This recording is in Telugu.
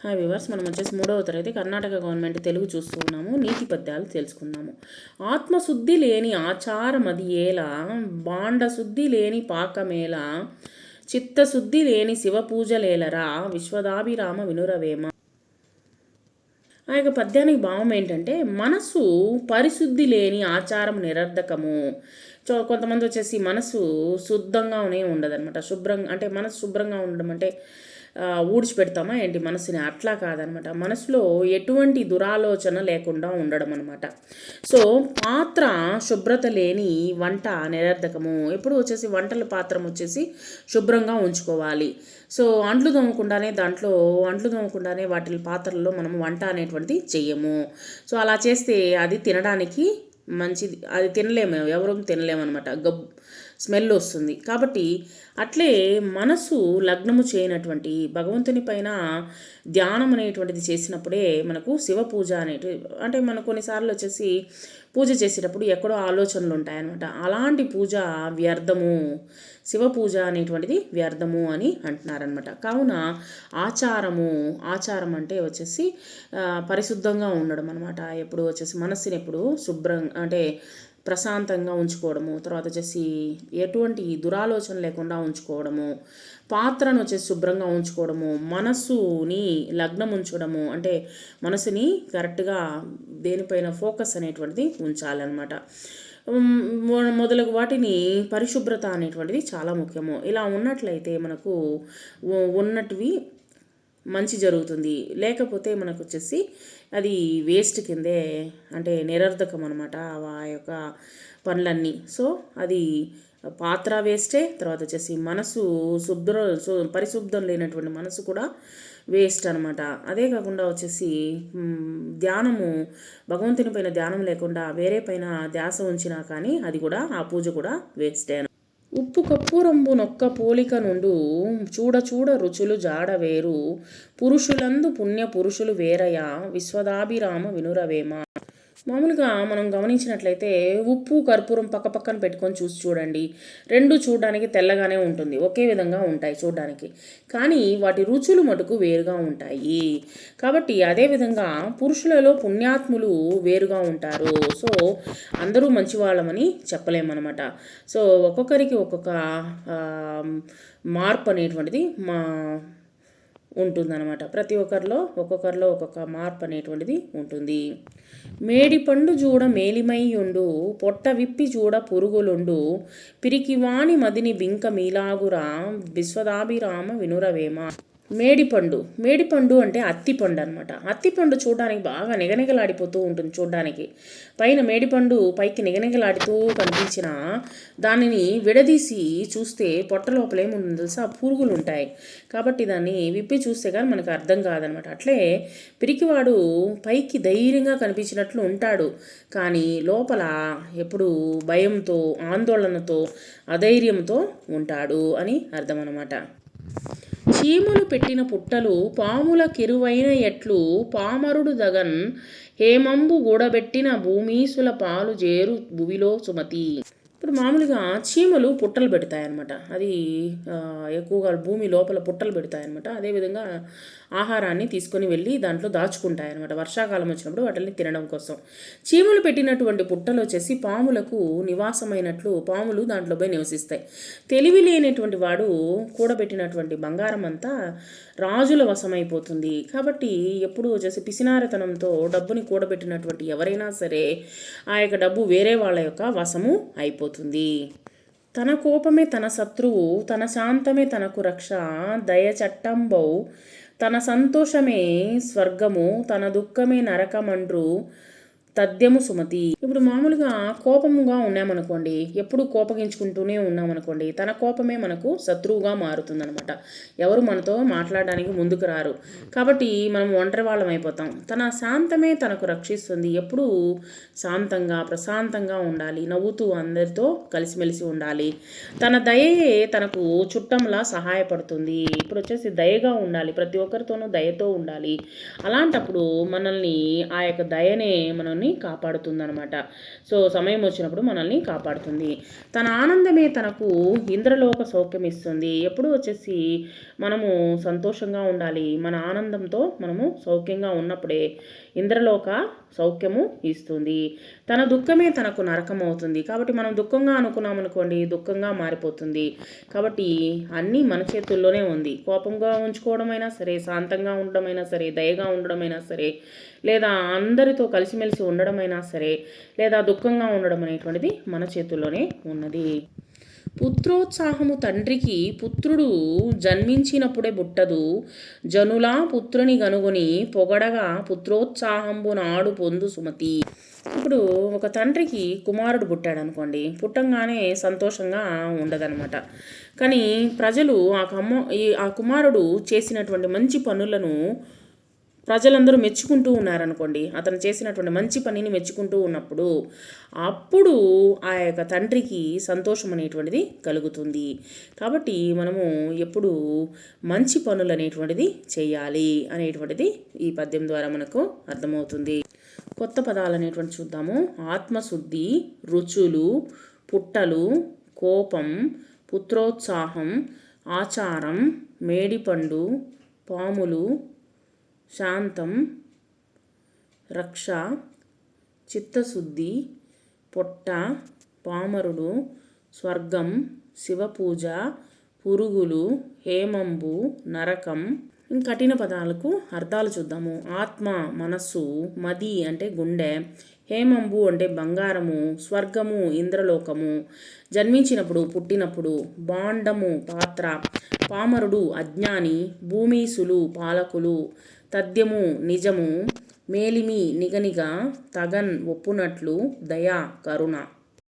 హాయ్ వివర్స్ మనం వచ్చేసి మూడవ తరగతి కర్ణాటక గవర్నమెంట్ తెలుగు చూస్తూ ఉన్నాము నీతి పద్యాలు తెలుసుకుందాము. ఆత్మశుద్ధి లేని ఆచారమది ఏలా బాండశుద్ధి లేని పాకమేల చిత్తశుద్ధి లేని శివ పూజలేలరా విశ్వదాభిరామ వినురవేమ? ఆ యొక్క పద్యానికి భావం ఏంటంటే మనసు పరిశుద్ధి లేని ఆచారం నిరర్ధకము. చో కొంతమంది వచ్చేసి మనసు శుద్ధంగానే ఉండదనమాట శుభ్రంగా అంటే మనసు శుభ్రంగా ఉండడం అంటే ఊడ్చిపెడతామా ఏంటి మనసుని? అట్లా కాదనమాట. మనసులో ఎటువంటి దురాలోచన లేకుండా ఉండడం అనమాట సో పాత్ర శుభ్రత లేని వంట నిరర్ధకము. ఎప్పుడు వచ్చేసి వంటల పాత్రం వచ్చేసి శుభ్రంగా ఉంచుకోవాలి. సో అంట్లు తోమకుండానే దాంట్లో అంట్లు తోమకుండానే వాటి పాత్రల్లో మనం వంట అనేటువంటిది చెయ్యము. సో అలా చేస్తే అది తినడానికి మంచిది. అది తినలేము ఎవరూ తినలేము అనమాట గబ్ స్మెల్ వస్తుంది. కాబట్టి అట్లే మనసు లగ్నము చేయనటువంటి భగవంతుని పైన ధ్యానం అనేటువంటిది చేసినప్పుడే మనకు శివ పూజ అనేటి అంటే మన కొన్నిసార్లు వచ్చేసి పూజ చేసేటప్పుడు ఎక్కడో ఆలోచనలు ఉంటాయన్నమాట. అలాంటి పూజ వ్యర్థము శివ పూజ అనేటువంటిది వ్యర్థము అని అంటున్నారనమాట కావున ఆచారము ఆచారం అంటే వచ్చేసి పరిశుద్ధంగా ఉండడం అనమాట ఎప్పుడు వచ్చేసి మనస్సుని ఎప్పుడు శుభ్రం అంటే ప్రశాంతంగా ఉంచుకోవడము తర్వాత వచ్చేసి ఎటువంటి దురాలోచన లేకుండా ఉంచుకోవడము పాత్రను వచ్చేసి శుభ్రంగా ఉంచుకోవడము మనస్సుని లగ్నం ఉంచడము అంటే మనసుని కరెక్ట్గా దేనిపైన ఫోకస్ అనేటువంటిది ఉంచాలన్నమాట. మొదలగు వాటిని పరిశుభ్రత అనేటువంటిది చాలా ముఖ్యము. ఇలా ఉన్నట్లయితే మనకు ఉన్నటివి మంచి జరుగుతుంది. లేకపోతే మనకు వచ్చేసి అది వేస్ట్ కిందే అంటే నిరర్ధకం అనమాట ఆ యొక్క పనులన్నీ. సో అది పాత్ర వేస్టే తర్వాత వచ్చేసి మనసు శుభ్ర శు- పరిశుద్ధం లేనటువంటి మనసు కూడా వేస్ట్ అనమాట అదే కాకుండా వచ్చేసి ధ్యానము భగవంతుని పైన ధ్యానం లేకుండా వేరే పైన ధ్యాస ఉంచినా కానీ అది కూడా ఆ పూజ కూడా వేస్టే ఉప్పు కప్పురంబు నొక్క పోలిక నుండు చూడ చూడ రుచులు జాడ వేరు. పురుషులందు పుణ్య పురుషులు వేరయ విశ్వదాభిరామ వినురవేమ. మామూలుగా మనం గమనించినట్లయితే ఉప్పు కర్పూరం పక్కపక్కన పెట్టుకొని చూసి చూడండి. రెండు చూడడానికి తెల్లగానే ఉంటుంది. ఒకే విధంగా ఉంటాయి చూడడానికి. కానీ వాటి రుచులు మటుకు వేరుగా ఉంటాయి. కాబట్టి అదేవిధంగా పురుషులలో పుణ్యాత్ములు వేరుగా ఉంటారు. సో అందరూ మంచివాళ్ళమని చెప్పలేమన్నమాట. సో ఒక్కొక్కరికి ఒక్కొక్క మార్పు అనేటువంటిది మా ఉంటుందన్నమాట. ప్రతి ఒక్కరిలో ఒక్కొక్కరిలో ఒక్కొక్క మార్పు అనేటువంటిది ఉంటుంది. మేడి పండు చూడ మేలిమైయుండు పొట్ట విప్పి చూడ పురుగులుండు పిరికివాణి మదిని బింక మీలాగురా విశ్వదాభిరామ వినురవేమ. మేడిపండు. మేడిపండు అంటే అత్తిపండు అనమాట అత్తిపండు చూడడానికి బాగా నిగనిగలాడిపోతూ ఉంటుంది చూడడానికి. పైన మేడిపండు పైకి నిగనిగలాడుతూ కనిపించిన దానిని విడదీసి చూస్తే పొట్ట లోపల ఏముంటుంది తెలుసా? పురుగులు ఉంటాయి కాబట్టి దాన్ని విప్పి చూస్తే కానీ మనకు అర్థం కాదనమాట అట్లే పిరికివాడు పైకి ధైర్యంగా కనిపించినట్లు ఉంటాడు. కానీ లోపల ఎప్పుడు భయంతో ఆందోళనతో అధైర్యంతో ఉంటాడు అని అర్థం అనమాట చీమలు పెట్టిన పుట్టలు పాముల కెరువైన ఎట్లు పామరుడు దగన్ హేమంబు గూడబెట్టిన భూమీసుల పాలు జేరు భువిలో సుమతి. ఇప్పుడు మామూలుగా చీమలు పుట్టలు పెడతాయన్నమాట. అది ఎక్కువగా భూమి లోపల పుట్టలు పెడతాయన్నమాట. అదేవిధంగా ఆహారాన్ని తీసుకొని వెళ్ళి దాంట్లో దాచుకుంటాయన్నమాట. వర్షాకాలం వచ్చినప్పుడు వాటిని తినడం కోసం. చీమలు పెట్టినటువంటి పుట్టలు వచ్చేసి పాములకు నివాసమైనట్లు పాములు దాంట్లో పోయి నివసిస్తాయి. తెలివి లేనటువంటి వాడు కూడబెట్టినటువంటి బంగారం అంతా రాజుల వశమైపోతుంది. కాబట్టి ఎప్పుడు వచ్చేసి పిసినారతనంతో డబ్బుని కూడబెట్టినటువంటి ఎవరైనా సరే ఆ యొక్క డబ్బు వేరే వాళ్ళ యొక్క వశము అయిపోతుంది. తన కోపమే తన శత్రువు తన శాంతమే తనకు రక్ష దయ చట్టంబౌ తన సంతోషమే స్వర్గము తన దుఃఖమే నరకమండ్రు తథ్యము సుమతి. ఇప్పుడు మామూలుగా కోపముగా ఉన్నామనుకోండి ఎప్పుడు కోపగించుకుంటూనే ఉన్నామనుకోండి తన కోపమే మనకు శత్రువుగా మారుతుందనమాట ఎవరు మనతో మాట్లాడడానికి ముందుకు రారు. కాబట్టి మనం ఒంటరి వాళ్ళం అయిపోతాం. తన శాంతమే తనకు రక్షిస్తుంది. ఎప్పుడూ శాంతంగా ప్రశాంతంగా ఉండాలి. నవ్వుతూ అందరితో కలిసిమెలిసి ఉండాలి. తన దయే తనకు చుట్టంలా సహాయపడుతుంది. ఇప్పుడు వచ్చేసి దయగా ఉండాలి. ప్రతి ఒక్కరితోనూ దయతో ఉండాలి. అలాంటప్పుడు మనల్ని ఆ యొక్క దయనే మనల్ని మనల్ని కాపాడుతుందనమాట సో సమయం వచ్చినప్పుడు మనల్ని కాపాడుతుంది. తన ఆనందమే తనకు ఇంద్రలోక సౌఖ్యం ఇస్తుంది. ఎప్పుడు వచ్చేసి మనము సంతోషంగా ఉండాలి. మన ఆనందంతో మనము సౌఖ్యంగా ఉన్నప్పుడే ఇంద్రలోక సౌఖ్యము ఇస్తుంది. తన దుఃఖమే తనకు నరకం అవుతుంది. కాబట్టి మనం దుఃఖంగా అనుకున్నాం అనుకోండి దుఃఖంగా మారిపోతుంది. కాబట్టి అన్నీ మన చేతుల్లోనే ఉంది. కోపంగా ఉంచుకోవడమైనా సరే శాంతంగా ఉండడమైనా సరే దయగా ఉండడమైనా సరే లేదా అందరితో కలిసిమెలిసి ఉండడమైనా సరే లేదా దుఃఖంగా ఉండడం అనేటువంటిది మన చేతుల్లోనే ఉన్నది. పుత్రోత్సాహము తండ్రికి పుత్రుడు జన్మించినప్పుడే బుట్టదు జనులా పుత్రుని గనుగొని పొగడగా పుత్రోత్సాహంబు నాడు పొందు సుమతి. ఇప్పుడు ఒక తండ్రికి కుమారుడు పుట్టాడు అనుకోండి పుట్టంగానే సంతోషంగా ఉండదనమాట కానీ ప్రజలు ఆ కమ్మ ఈ ఆ కుమారుడు చేసినటువంటి మంచి పనులను ప్రజలందరూ మెచ్చుకుంటూ ఉన్నారనుకోండి అతను చేసినటువంటి మంచి పనిని మెచ్చుకుంటూ ఉన్నప్పుడు అప్పుడు ఆ యొక్క తండ్రికి సంతోషం అనేటువంటిది కలుగుతుంది. కాబట్టి మనము ఎప్పుడు మంచి పనులు అనేటువంటిది చేయాలి అనేటువంటిది ఈ పద్యం ద్వారా మనకు అర్థమవుతుంది. కొత్త పదాలు అనేటువంటి చూద్దాము. ఆత్మశుద్ధి రుచులు పుట్టలు కోపం పుత్రోత్సాహం ఆచారం మేడిపండు పాములు శాంతం రక్ష చిత్తశుద్ధి పొట్ట పామరుడు స్వర్గం శివపూజ పురుగులు హేమంబు నరకం. కఠిన పదాలకు అర్థాలు చూద్దాము. ఆత్మ మనస్సు మది అంటే గుండె. హేమంబు అంటే బంగారము స్వర్గము ఇంద్రలోకము. జన్మించినప్పుడు పుట్టినప్పుడు బాండము పాత్ర. పామరుడు అజ్ఞాని భూమీసులు పాలకులు. తథ్యము నిజము మేలిమి నిగనిగా తగన్ ఒప్పునట్లు దయా కరుణ.